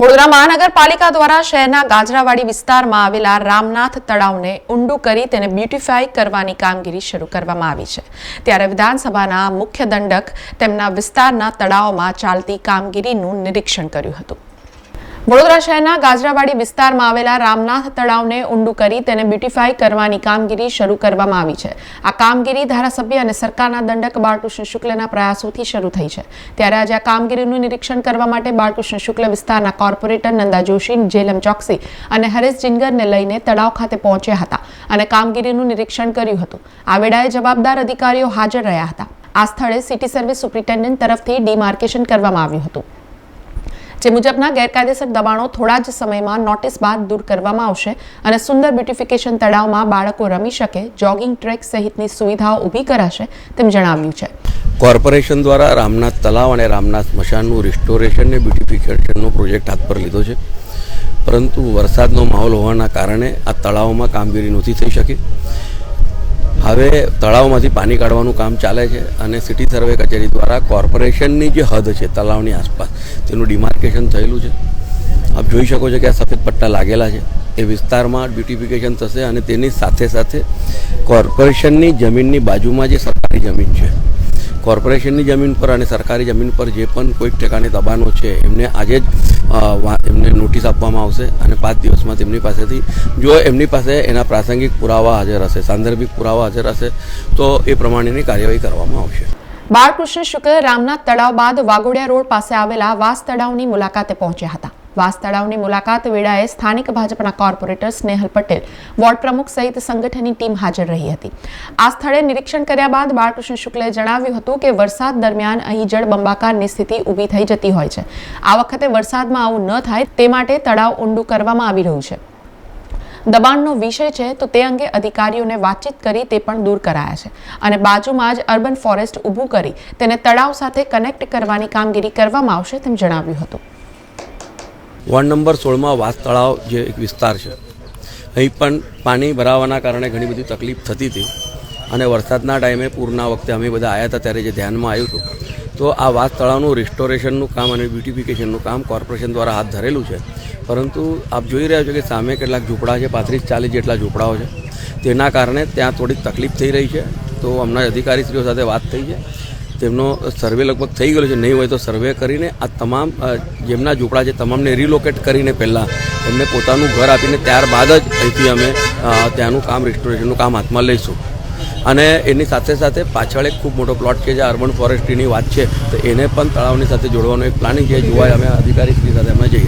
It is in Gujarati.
વડોદરા મહાનગરપાલિકા દ્વારા શહેરના ગાજરાવાડી વિસ્તારમાં આવેલા રામનાથ તળાવને ઊંડું કરી તેને બ્યુટીફાઈ કરવાની કામગીરી શરૂ કરવામાં આવી છે. ત્યારે વિધાનસભાના મુખ્ય દંડક તેમના વિસ્તારના તળાવમાં ચાલતી કામગીરીનું નિરીક્ષણ કર્યું હતું. વડોદરા શહેરના ગાજરાવાડી વિસ્તારમાં આવેલા રામનાથ તળાવને ઊંડું કરી તેને બ્યુટીફાઈ કરવાની કામગીરી શરૂ કરવામાં આવી છે. આ કામગીરી ધારાસભ્ય અને સરકારના દંડક બાળકૃષ્ણ શુક્લના પ્રયાસોથી શરૂ થઈ છે. ત્યારે આજે આ કામગીરીનું નિરીક્ષણ કરવા માટે બાળકૃષ્ણ શુક્લ વિસ્તારના કોર્પોરેટર નંદા જોશી, જેલમ ચોકસી અને હરેશ જિંગરને લઈને તળાવ ખાતે પહોંચ્યા હતા અને કામગીરીનું નિરીક્ષણ કર્યું હતું. આ વેળાએ જવાબદાર અધિકારીઓ હાજર રહ્યા હતા. આ સ્થળે સિટી સર્વિસ સુપ્રિન્ટેન્ડન્ટ તરફથી ડીમાર્કેશન કરવામાં આવ્યું હતું. જે મુજબના ગેરકાયદેસર દબાણો થોડા જ સમયમાં નોટિસ બાદ દૂર કરવામાં આવશે અને સુંદર બ્યુટિફિકેશન તળાવમાં બાળકો રમી શકે, જોગિંગ ટ્રેક સહિતની સુવિધાઓ ઊભી કરાશે તેમ જણાવ્યું છે. કોર્પોરેશન દ્વારા રામનાથ તલાવ અને રામનાથ સ્મશાનનું રિસ્ટોરેશન ને બ્યુટિફિકેશનનો પ્રોજેક્ટ હાથ પર લીધો છે. પરંતુ વરસાદનો માહોલ હોવાના કારણે આ તળાવમાં કામગીરી નહોતી થઈ શકી. હવે તળાવમાંથી પાણી કાઢવાનું કામ ચાલે છે અને સિટી સર્વે કચેરી દ્વારા કોર્પોરેશનની જે હદ છે, તળાવની આસપાસ, તેનું ડિમાર્કેશન થયેલું છે. આપ જોઈ શકો છો કે આ સફેદ પટ્ટા લાગેલા છે. એ વિસ્તારમાં બ્યુટિફિકેશન થશે અને તેની સાથે સાથે કોર્પોરેશનની જમીનની બાજુમાં જે સરકારી જમીન છે કોર્પોરેશનની જમીન પર અને સરકારી જમીન પર જે પણ કોઈક પ્રકારની દબાણો છે, એમને આજે જ એમને નોટિસ આપવામાં આવશે અને પાંચ દિવસમાં તેમની પાસેથી, જો એમની પાસે એના પ્રાસંગિક પુરાવા હાજર હશે, સાંદર્ભિક પુરાવા હાજર હશે, તો એ પ્રમાણેની કાર્યવાહી કરવામાં આવશે. બાળકૃષ્ણ શુક્લ રામનાથ તળાવ બાદ વાઘોડિયા રોડ પાસે આવેલા વાસ તળાવની મુલાકાતે પહોંચ્યા હતા. વાસ તળાવની મુલાકાત વેળાએ સ્થાનિક ભાજપના કોર્પોરેટર સ્નેહલ પટેલ, વોર્ડ પ્રમુખ સહિત સંગઠનની ટીમ હાજર રહી હતી. આ સ્થળે નિરીક્ષણ કર્યા બાદ બાળકૃષ્ણ શુક્લે જણાવ્યું હતું કે વરસાદ દરમિયાન અહીં જળબંબાકારની સ્થિતિ ઊભી થઈ જતી હોય છે. આ વખતે વરસાદમાં આવું ન થાય તે માટે તળાવ ઊંડું કરવામાં આવી રહ્યું છે. દબાણનો વિષય છે તો તે અંગે અધિકારીઓને વાતચીત કરી તે પણ દૂર કરાયા છે અને બાજુમાં જ અર્બન ફોરેસ્ટ ઊભું કરી તેને તળાવ સાથે કનેક્ટ કરવાની કામગીરી કરવામાં આવશે તેમ જણાવ્યું હતું. વોર્ડ નંબર સોળમાં વાસ તળાવ જે એક વિસ્તાર છે. અહીં પણ પાણી ભરાવાના કારણે ઘણી બધી તકલીફ થતી હતી અને વરસાદના ટાઈમે પૂરના વખતે અમે બધા આવ્યા હતા ત્યારે જે ધ્યાનમાં આવ્યું હતું, તો આ વાસ તળાવનું રિસ્ટોરેશનનું કામ અને બ્યુટિફિકેશનનું કામ કોર્પોરેશન દ્વારા હાથ ધરેલું છે. પરંતુ આપ જોઈ રહ્યા છો કે સામે કેટલાક ઝૂંપડા છે, પાંત્રીસ ચાલીસ જેટલા ઝૂંપડાઓ છે. તેના કારણે ત્યાં થોડીક તકલીફ થઈ રહી છે. તો હમણાં અધિકારીશ્રીઓ સાથે વાત થઈ છે. તેમનો સર્વે લગભગ થઈ ગયેલો છે. નહીં હોય તો સર્વે કરીને આ તમામ જેમના ઝૂંપડા છે, તમામને રિલોકેટ કરીને પહેલાં એમને પોતાનું ઘર આપીને ત્યારબાદ જ અહીંથી અમે ત્યાંનું કામ રિસ્ટોરેશનનું કામ હાથમાં લઈશું. અને એની સાથે સાથે પાછળ એક ખૂબ મોટો પ્લોટ છે જે અર્બન ફોરેસ્ટ્રીની વાત છે, તો એને પણ તળાવની સાથે જોડવાનો એક પ્લાનિંગ છે. જોવા અમે અધિકારી શ્રી સાથે અમે જઈ રહ્યા છીએ